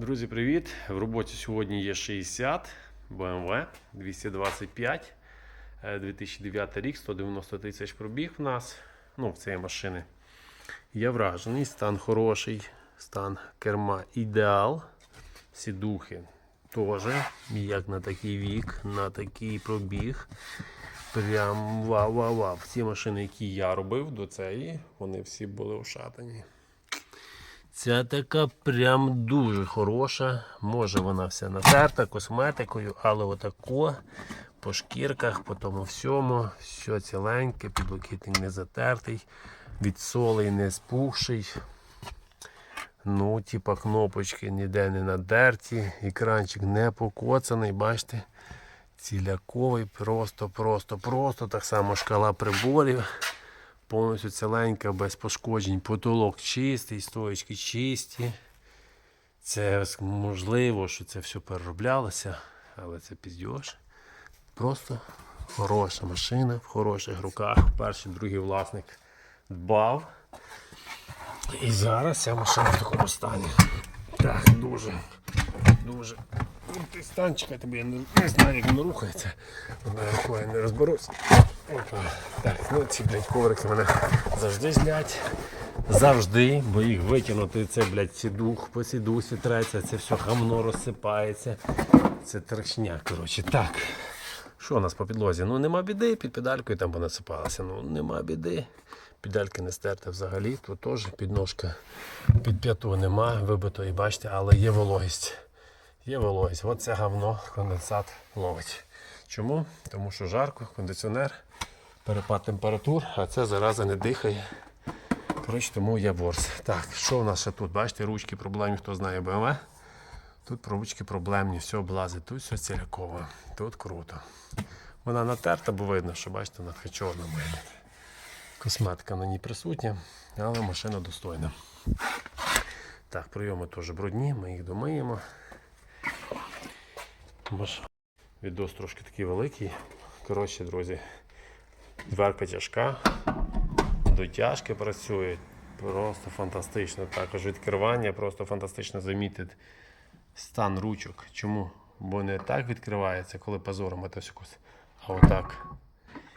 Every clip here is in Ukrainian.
Друзі, привіт! В роботі сьогодні є 60 BMW 225 е, 2009 рік, 190 тисяч пробіг в нас. Ну, в цієї машини. Я вражений, стан хороший, стан керма ідеал. Сідухи теж, як на такий вік, на такий пробіг. Прям вау-вау-вау. Всі машини, які я робив до цієї, вони всі були ошатані. Ця така прям дуже хороша. Може вона вся натерта косметикою, але отако по шкірках, по тому всьому, все ціленьке, підлокітник не затертий, від солей не спухший. Ну, типа кнопочки ніде не надерті, екранчик не покоцаний, бачите? Ціляковий, просто, просто, просто. Так само шкала приборів. Повністю ціленька, без пошкоджень. Потолок чистий, стоечки чисті. Це можливо, що це все перероблялося, але це піздьош. Просто хороша машина в хороших руках. Перший, другий власник дбав. І зараз ця машина в такому стані. Так, дуже, дуже. Ну, Ти стан, чекайте, бо я не, знаю, як воно рухається. Рукою не розберусь. Так, ну ці, блядь, коврики мене завжди злять. Завжди, бо їх витягнути, це, блядь, сідух, по сідусі треться, це все гамно розсипається. Це трешня, коротше. Так. Що у нас по підлозі? Ну нема біди, під педалькою там понасипалося. Ну нема біди. Педальки не стерта взагалі, тут теж підножка під п'яту нема, вибитої, бачите, але є вологість. Є вологість. От це говно конденсат ловить. Чому? Тому що жарко, кондиціонер, перепад температур, а це зараза не дихає. Коротше, тому є ворс. Так, що у нас ще тут? Бачите, ручки проблемні, хто знає BMW. Тут ручки проблемні, все облазить, тут все ціляково. Тут круто. Вона натерта, бо видно, що бачите, вона така чорна вигляд. Косметика на ній присутня, але машина достойна. Так, прийоми теж брудні, ми їх домиємо. Відос трошки такий великий. Коротше, друзі, дверка тяжка, дотяжки працюють. Просто фантастично. Також відкривання, просто фантастично замітити стан ручок. Чому? Бо не так відкривається, коли позором це кос, а отак.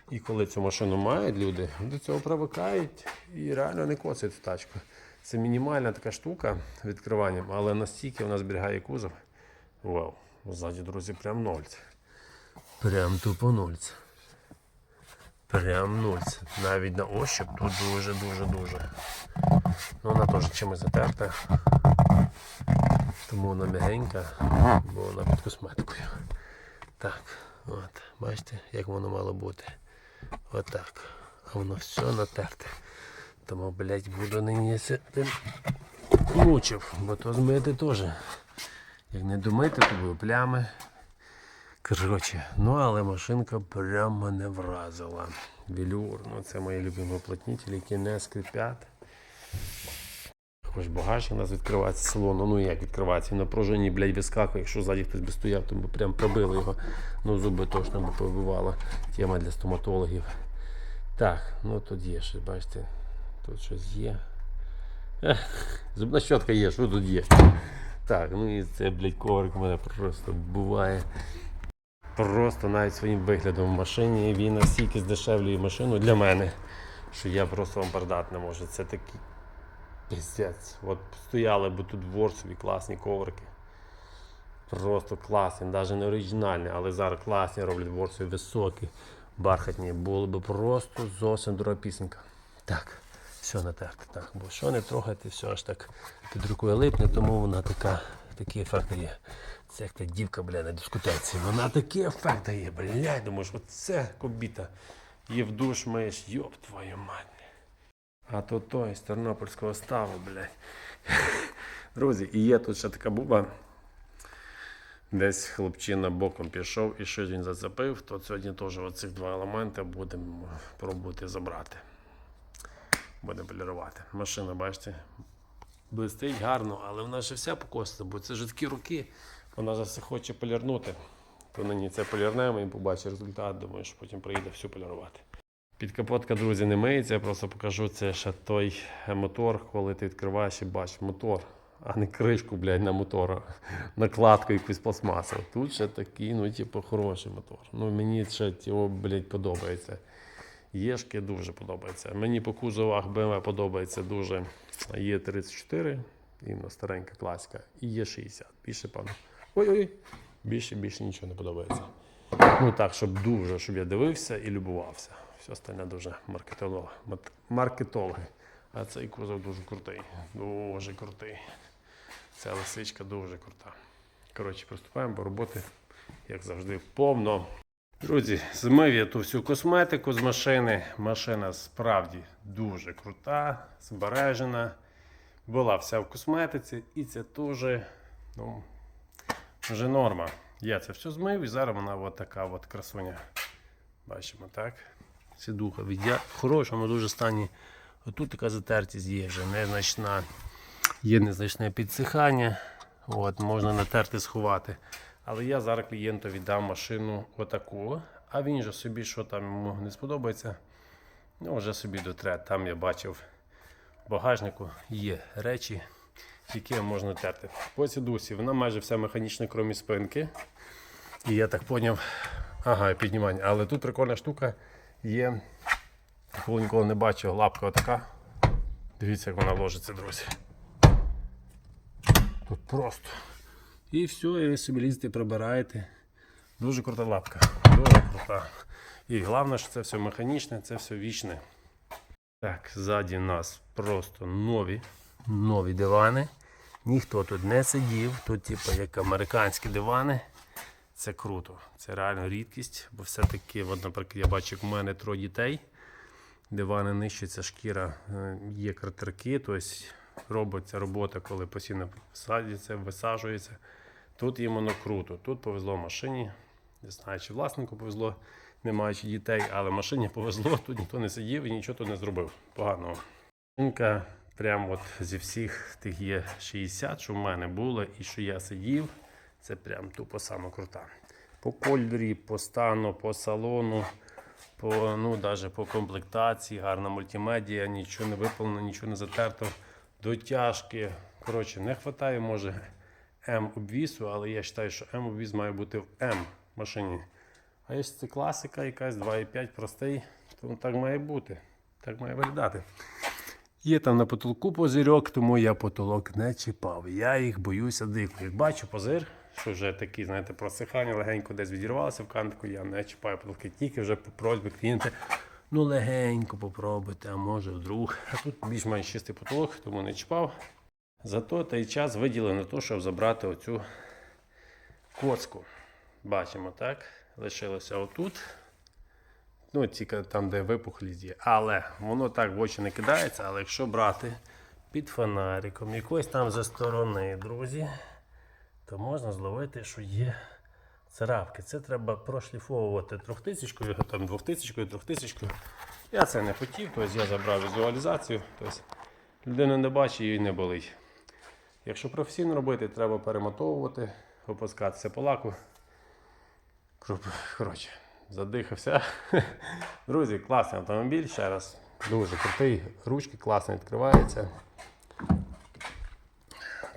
І коли цю машину мають люди, до цього привикають і реально не коцають в тачку. Це мінімальна така штука відкриванням, але настільки вона зберігає кузов. Вау, ззаді, друзі, прям нольце. Прям тупо нольце. Прям нольце. Навіть на ощуп тут дуже-дуже-дуже. Ну вона теж чимось затерта. Тому вона м'ягенька, бо вона під косметикою. Так, от, бачите, як воно мало бути. Отак. А воно все натерте. Тому, блядь, буду нині тим мучив, бо то змити теж. Як не домити, то будуть плями. Коротше, ну але машинка прям мене вразила. Велюр, ну це мої любимі уплотнителі, які не скрипять. Хоч багажник у нас відкривається салону, ну як відкривається, на пружині, блядь, вискакує, якщо ззаді хтось би стояв, то би прям пробили його. Ну зуби точно би побивало. Тема для стоматологів. Так, ну тут є щось, бачите, тут щось є. Ех, Зубна щотка є, що тут є? Так, ну і це, блядь, коврик мене просто буває. Просто навіть своїм виглядом в машині він настільки здешевлює машину для мене, що я просто вам передати не можу. Це такий піздець. От стояли б тут Ворсові класні коврики. Просто класні, навіть не оригінальні, але зараз класні роблять Ворсові високі, бархатні. Було б просто зовсім друга пісенька. Так, все натерте. Так, бо що не трогати, все аж так під рукою липне, тому вона така, такі ефекти є. Це як та дівка, бля, на дискотеці. Вона такі ефекти є, блядь, думаєш, оце кобіта. Є в душ маєш, йоп твою мать. А то той з Тернопільського ставу, блядь. Друзі, і є тут ще така буба. Десь хлопчина боком пішов і щось він зацепив, то сьогодні теж оцих два елементи будемо пробувати забрати. Будемо полірувати. Машина, бачите, блистить гарно, але вона ще вся покоста, бо це ж такі руки. Вона зараз хоче полірнути. То на ній це полірнемо і побачить результат. Думаю, що потім приїде все полірувати. Підкапотка, друзі, не миється, я просто покажу це ще той мотор, коли ти відкриваєш і бачиш мотор. а не кришку, блядь, на мотора, накладку якусь пластмасову. Тут ще такий, ну, типу, хороший мотор. Ну, мені ще його, блядь, подобається. Єшки дуже подобається. Мені по кузовах BMW подобається дуже Є34, іменно старенька класика, і Є60. Більше пану. Ой-ой, більше більше нічого не подобається. Ну так, щоб дуже, щоб я дивився і любувався. Все остальне дуже маркетолог, маркетологи. А цей кузов дуже крутий. Дуже крутий. Ця лисичка дуже крута. Коротше, приступаємо до роботи, як завжди, повно. Друзі, змив я ту всю косметику з машини. Машина справді дуже крута, збережена. Була вся в косметиці, і це теж ну, вже норма. Я це все змив і зараз вона от така от красуня. Бачимо, так? Сідуха від я в хорошому дуже стані. Отут така затертість є вже незначна. Є незначне підсихання. От, можна натерти, сховати. Але я зараз клієнту віддам машину отаку, а він же собі, що там йому не сподобається, ну вже собі дотре. Там я бачив в багажнику є речі, які можна терти. По сідусі вона майже вся механічна, крім спинки. І я так поняв, ага, піднімання. Але тут прикольна штука є. Такого ніколи не бачив, лапка отака. Дивіться, як вона ложиться, друзі. Тут просто. І все, і ви собі лізете, прибираєте. Дуже крута лапка. Дуже крута. І головне, що це все механічне, це все вічне. Так, ззаді у нас просто нові, нові дивани. Ніхто тут не сидів. Тут, типу, як американські дивани. Це круто. Це реально рідкість, бо все-таки, наприклад, я бачу, як у мене троє дітей. Дивани нищиться шкіра, е, є кратерки, тобто робиться робота, коли постійно садиться, висаджується. Тут їм воно круто. Тут повезло машині. Не знаю, чи власнику повезло, не маючи дітей, але машині повезло, тут ніхто не сидів і нічого тут не зробив. Поганого. Жінка прямо от зі всіх тих є 60, що в мене було, і що я сидів, це прям тупо саме крута. По кольорі, по стану, по салону, по, ну, даже по комплектації, гарна мультимедіа, нічого не виповнено, нічого не затерто. Дотяжки. Коротше, не вистачає, може, М-обвісу, але я вважаю, що М-обвіз має бути в М машині. А якщо це класика якась 2,5 простий, то так має бути. Так має виглядати. Є там на потолку позирьок, тому я потолок не чіпав. Я їх боюся дико. Як бачу позир, що вже такі, знаєте, просихання легенько десь відірвалося в кантику, я не чіпаю потолки, тільки вже по просьбі клієнта. Ну легенько попробуйте, а може вдруг. А тут більш-менш чистий потолок, тому не чіпав. Зато той час виділили на те, щоб забрати оцю коцку. Бачимо, так? Лишилося отут. Ну, тільки там, де випухлість є. Але воно так в очі не кидається, але якщо брати під фонариком, якось там за сторони, друзі, то можна зловити, що є царапки. Це треба прошліфовувати трьохтисячкою, там двохтисячкою, трьохтисячкою. Я це не хотів, тобто я забрав візуалізацію. Тобто людина не бачить і не болить. Якщо професійно робити, треба перемотовувати, опускатися по лаку. Коротше, задихався. Друзі, класний автомобіль. Ще раз. Дуже крутий. Ручки класно відкриваються.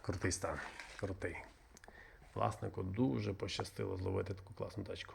Крутий стан. Крутий. Власнику дуже пощастило зловити таку класну тачку.